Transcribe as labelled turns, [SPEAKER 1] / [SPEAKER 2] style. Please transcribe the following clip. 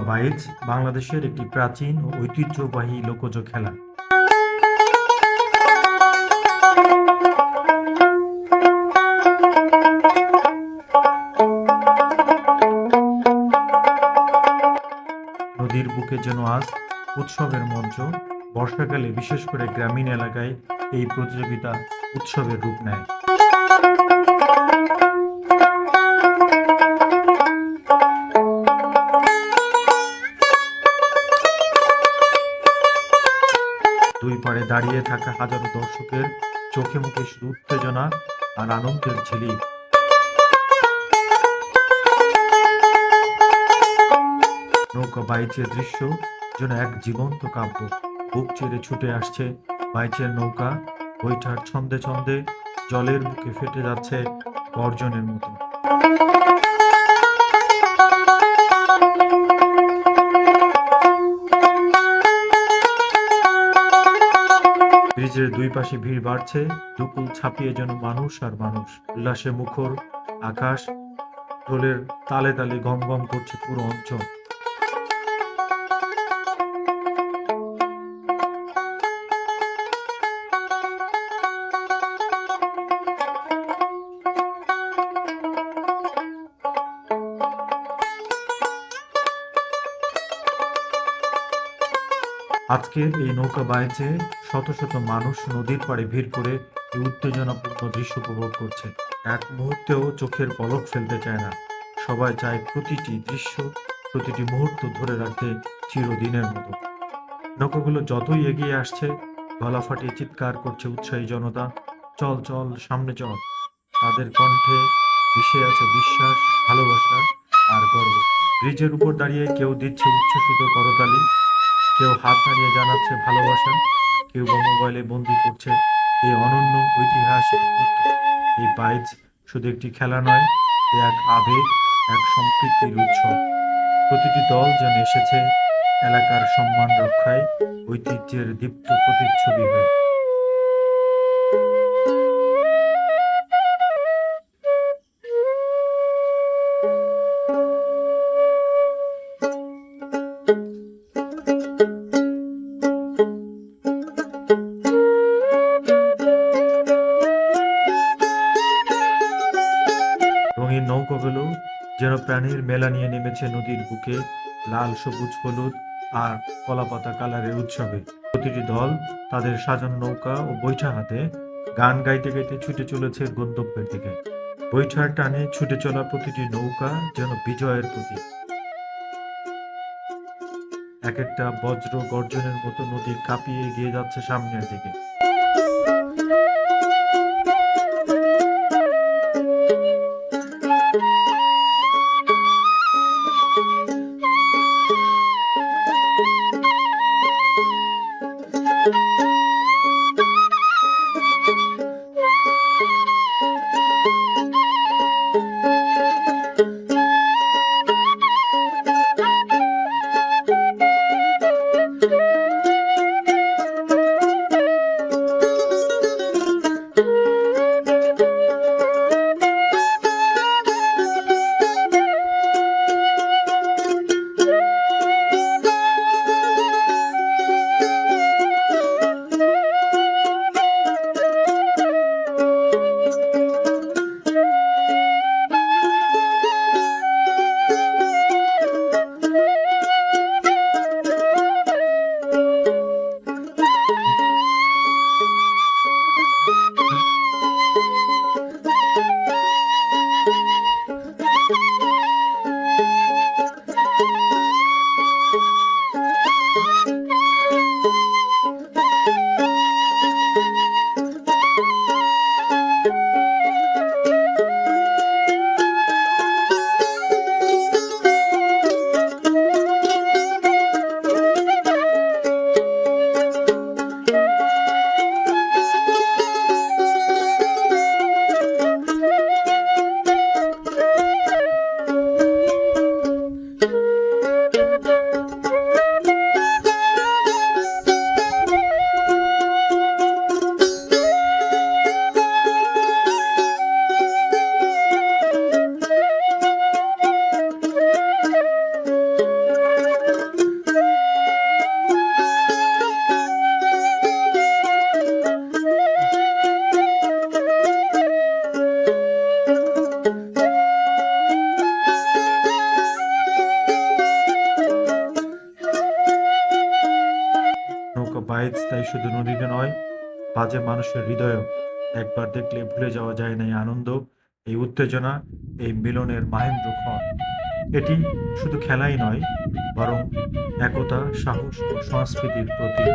[SPEAKER 1] বাইচ বাংলাদেশের একটি প্রাচীন ও ঐতিহ্যবাহী লোকজ খেলা। নদীর বুকে যেন আজ উৎসবের মঞ্চ, বর্ষাকালে বিশেষ করে গ্রামীণ এলাকায় এই প্রতিযোগিতা উৎসবের রূপ নেয়। দুই পারে দাঁড়িয়ে থাকা হাজারো দর্শকের চোখে মুখে শুধু উত্তেজনা আর আনন্দের ঝিলিক নৌকা বাইচের দৃশ্য যেন এক জীবন্ত কাব্য। বুক চেড়ে ছুটে আসছে বাইচের নৌকা। বৈঠার ছন্দে ছন্দে জলের বুকে ফেটে যাচ্ছে গর্জনের মতো। ব্রিজের দুই পাশে ভিড় বাড়ছে, দুকুল ছাপিয়ে যেন মানুষ আর মানুষ। উল্লাসে মুখর আকাশ, ঢোলের তালে তালে গম গম করছে পুরো অঞ্চল। আজকের এই নৌকা বাইচে শত শত মানুষ নদীর পাড়ে ভিড় করে উত্তেজনাপূর্ণ দৃশ্য উপভোগ করছে। এক মুহূর্তেও চোখের পলক ফেলতে চায় না। সবাই চায় প্রতিটি দৃশ্য, প্রতিটি মুহূর্ত ধরে রাখতে চিরদিনের মতো। নৌকাগুলো যতই এগিয়ে আসছে গলা ফাটিয়ে চিৎকার করছে উৎসাহী জনতা। চল চল, সামনে চল। তাদের কণ্ঠে মিশে আছে বিশ্বাস, ভালোবাসা আর গর্ব। ব্রিজের উপর দাঁড়িয়ে কেউ দিচ্ছে উচ্ছ্বসিত করতালি। কেউ হাত নাড়িয়ে জানাচ্ছে ভালোবাসা, কেউ বা মোবাইলে বন্দি করছে এই অনন্য ঐতিহাসিক এই বাইজ শুধু একটি খেলা নয়, এ এক আবেগ, এক সম্পৃক্তির উৎসব। প্রতিটি দল যেন এসেছে এলাকার সম্মান রক্ষায়, ঐতিহ্যের দীপ্ত প্রতিচ্ছবি হয়ে। রঙিন নৌকাগুলো যেন প্রাণীর মেলা নিয়ে নেমেছে নদীর বুকে, লাল, সবুজ, হলুদ আর কলাপাতা কালারের উৎসবে। প্রতিটি দল তাদের সাজানো নৌকা ও বৈঠা হাতে গান গাইতে গাইতে ছুটে চলেছে গন্তব্যের দিকে। বৈঠার টানে ছুটে চলা প্রতিটি নৌকা যেন বিজয়ের প্রতীক। এক একটা বজ্র গর্জনের মতো নদী কাঁপিয়ে এগিয়ে যাচ্ছে সামনের দিকে। Música রাস্তায় শুধু নদীতে নয়, বাজে মানুষের হৃদয়েও একবার দেখলে ভুলে যাওয়া যায় না এই আনন্দ, এই উত্তেজনা, এই মিলনের মাহেন্দ্র ক্ষণ। এটি শুধু খেলাই নয়, বরং একতা, সাহস ও সংস্কৃতির প্রতীক।